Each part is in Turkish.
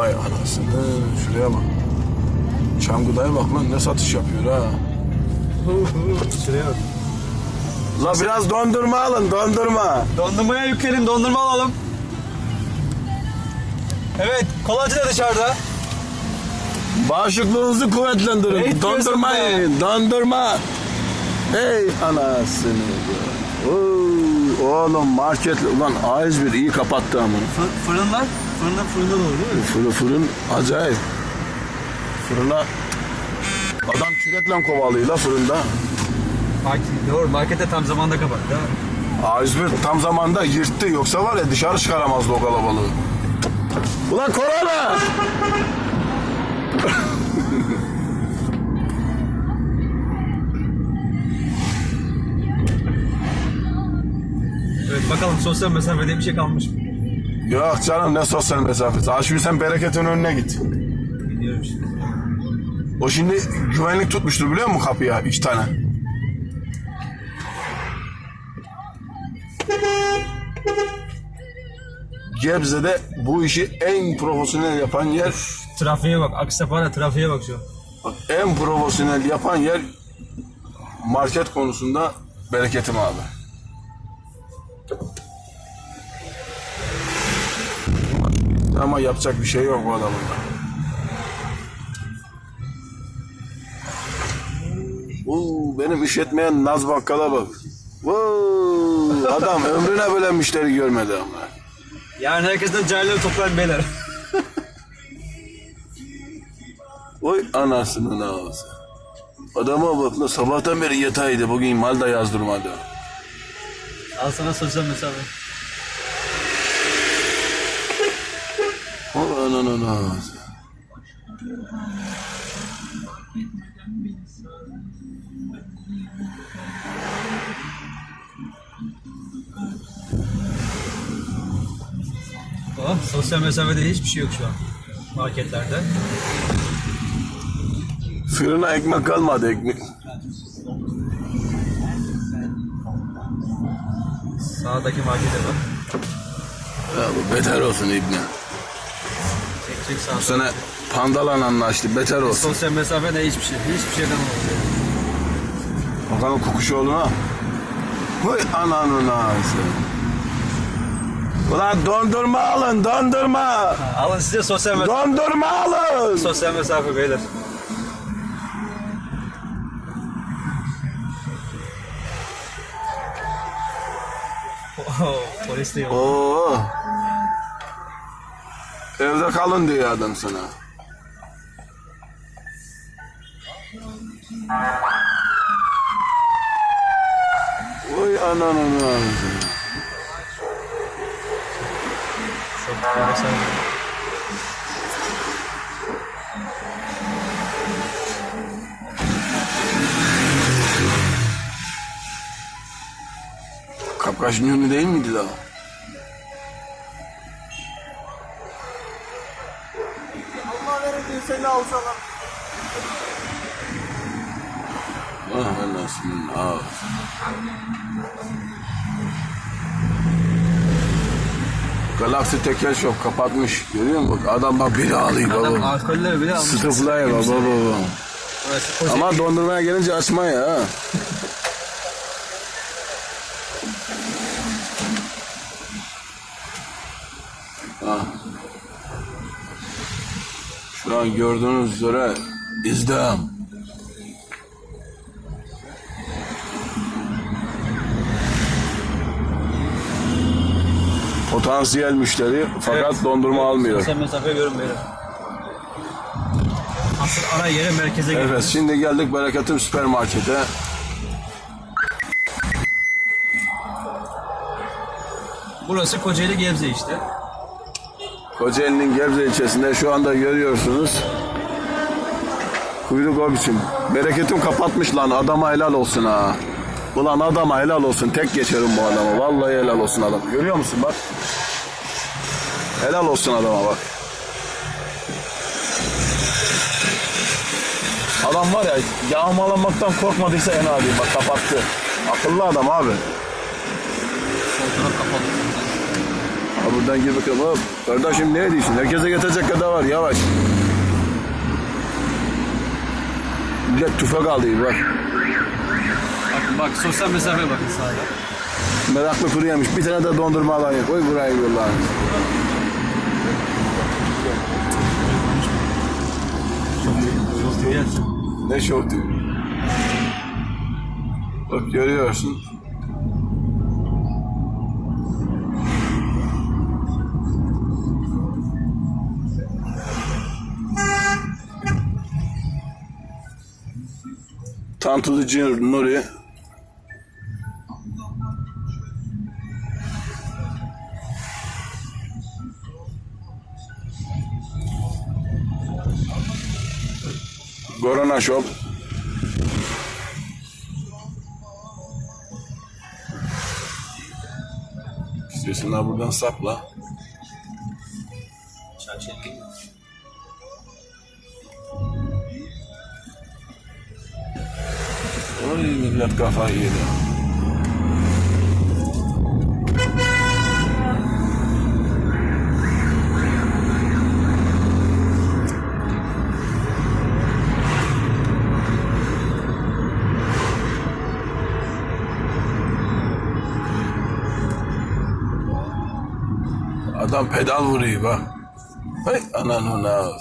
Vay anasını şuraya bak. Çamgıdaya bak lan ne satış yapıyor ha. Şuraya bak. La biraz dondurma alın dondurma. Dondurmaya yükleyelim, dondurma alalım. Evet, kolacı da dışarıda. Bağışıklığınızı kuvvetlendirin. Evet, dondurma yiyin dondurma. Hey anasını. Oy, oğlum market ulan A101 iyi kapattı ama. Fır- fırınlar, fırında fırında doğru değil mi? Fırın fırın acayip. Fırına adam kürekle kovalıyor la fırında. Market, doğru, markete tam zamanda kapattı değil mi? A101 tam zamanda yırttı yoksa var ya dışarı çıkaramazdı o kalabalığı. Ulan korona! Evet, bakalım sosyal mesafede bir şey kalmış mı? Yok canım ne sosyal mesafesi. Şimdi sen bereketin önüne git. Biliyorum şimdi. O şimdi güvenlik tutmuştur biliyor musun kapıya iki tane? Gebze'de bu işi en profesyonel yapan yer, Trafiğe bak, Aksapara trafiğe bak şu an. en profesyonel yapan yer market konusunda bereketim abi. Ama yapacak bir şey yok bu adamın da. Oo, benim işletmeyen Naz Bakkal'a bak. Voo, adam ömrüne böyle müşteri görmedi ama. Yarın herkesten cahilleri toplayın beyler. Oy anasının ağzı. Adama bak la sabahtan beri yataydı bugün mal da yazdırmadı. Al sana sosyal mesafe. O ananın ağzı. Oh, sosyal mesafede hiçbir şey yok şu an. Marketlerde. Fırına ekmek kalmadı ekmek. Sağdaki markete bak. Ya bu beter olsun İbni. Çek sağ. Bu sene pandalan anlaştı beter olsun. Sosyal mesafede hiçbir şey. Hiçbir şey kalmadı. Bakalım kokuşoğluna. Vay ananın ağzı. Ulan dondurma alın dondurma. Alın size sosyal mesafe. Dondurma alın. Sosyal mesafe beyler. Polis de yok. Oo. Evde kalın diyor adam sana. Oy ananın ağzı. Sosyal mesafe. Kapkaç'ın ünlü değil miydi la? Verir seni alsalar. Ah anasının ağzı. Galaxy Tekel Shop kapatmış. Görüyor musun? Adam bak biri ağlıyor Adam baba. alkoller bile almış. Sıkıflaya baba baba. Ama dondurmaya gelince açma ya. An gördüğünüz üzere izdiham. Potansiyel müşteri fakat Evet. dondurma almıyor. Sosyal mesafe görün beyler. Asıl ana yeri merkeze Evet gidiyoruz. şimdi geldik Bereket'in süpermarkete. Burası Kocaeli Gebze işte. Kocaeli'nin Gebze ilçesinde şu anda görüyorsunuz. Kuyruk o biçim. Bereketim kapatmış lan adama helal olsun ha. Ulan adama helal olsun. Tek geçerim bu adama. Vallahi helal olsun adam. Görüyor musun bak. Helal olsun adama bak. Adam var ya yağmalamaktan korkmadıysa en adi. Bak kapattı. Akıllı adam abi. Sol. Ha, burada Maden gibi kebap. Kardeşim ne ediyorsun? Herkese getirecek kadar var yavaş. Millet tüfek aldı bak. Bakın bak sosyal mesafe bakın sağda. Meraklı kuru yemiş. Bir tane de dondurma. Koy buraya yollarını. Sosyal yersin. Ne şov diyor. Bak görüyorsun. Tantucu Nuri Corona Shop İstiyorsan buradan sapla. Millet kafayı yedi. Adam pedal vuruyor bak. Hay ananın ağzı.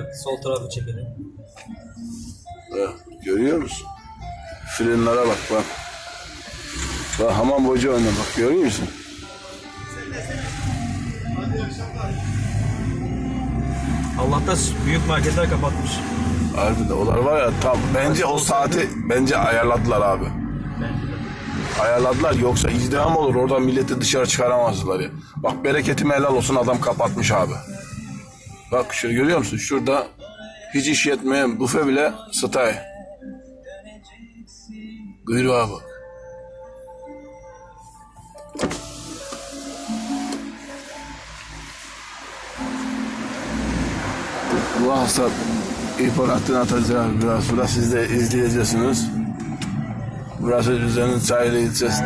Evet, sol tarafı çekelim. Bak, görüyor musun? Frenlere bak bak. Bak hamam boca önüne bak görüyor musun? Allah'ta büyük marketler kapatmış. Harbiden olar var ya tam bence o saati bence ayarladılar abi. Ayarladılar yoksa izdiham olur oradan milleti dışarı çıkaramazdılar ya. Bak bereketim helal olsun adam kapatmış abi. Bak şöyle görüyor musun şurada hiç iş yetmeyen büfe bile stay. Kuyruğa bak. Bu hasat ihbaratını atacağım biraz. Burada siz de izleyeceksiniz. Burası Rize'nin Çaylı ilçesi.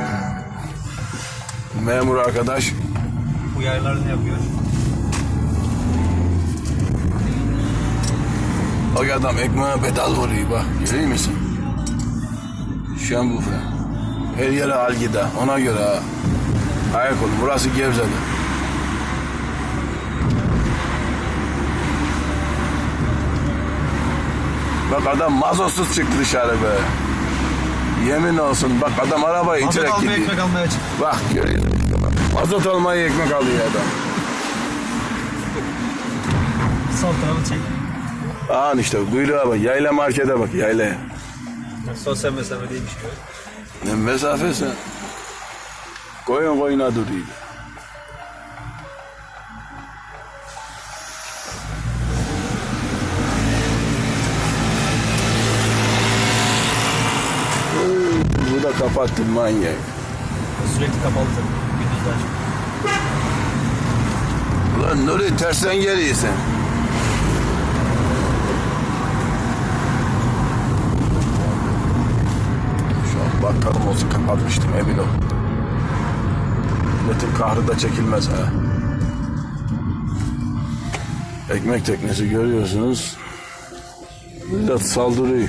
Memur arkadaş Bu yaylarını yapıyor. o adam ekmeğe pedal vuruyor bak. Görüyor musun? Şu an bu falan. Her yere al gide. Ona göre ha. Ayak olun. Burası Gebze'de. Bak adam mazotsuz çıktı dışarı be. Yemin olsun bak adam arabayı Mazot iterek almaya gidiyor. ekmek almaya çıktı. Bak görüyor musun? Bak, Mazot almayı ekmek alıyor adam. Sol tarafı çek. Aa işte kuyruğa bak. Yayla markete bak yaylaya. Sosyal mesafe değilmiş gibi. Ne mesafesi? Koyun koyuna duruyor. Bu da kapattı manyak. Sürekli kapalı tabii. Gündüzler. Ulan Nuri tersten geliyorsun. Bakkalım olsa kapatmıştım emin ol. Milletin kahrı da çekilmez ha. Ekmek teknesi görüyorsunuz. Millet saldırıyor.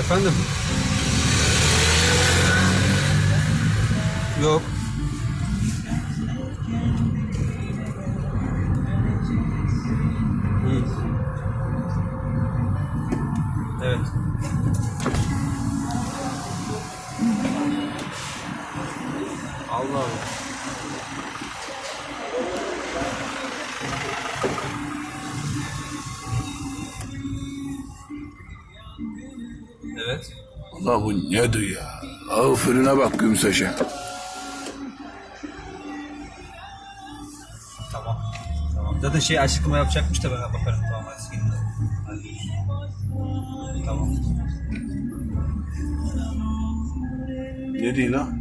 Efendim? Yok. Hı. Evet. Allah Allah. Evet. Allah bu nedir ya? Aferine bak Gümseş'e. Zaten şey açıklama yapacakmış da ben bakarım. Tamam hadi. Hadi. Tamam. Ne diyor lan?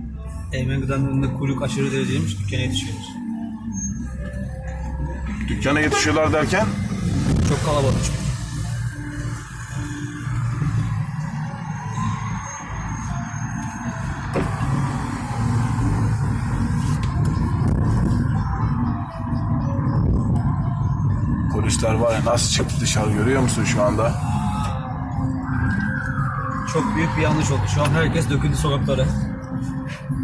Eymen gıdanın önünde kuyruk aşırı dereceymiş. Dükkana yetişiyoruz. Dükkana yetişiyorlar derken Çok kalabalık polisler var ya nasıl çıktı dışarı görüyor musun şu anda? Çok büyük bir yanlış oldu. Şu an herkes döküldü sokaklara.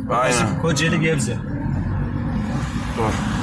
Aynen. Kocaeli Gebze. Dur.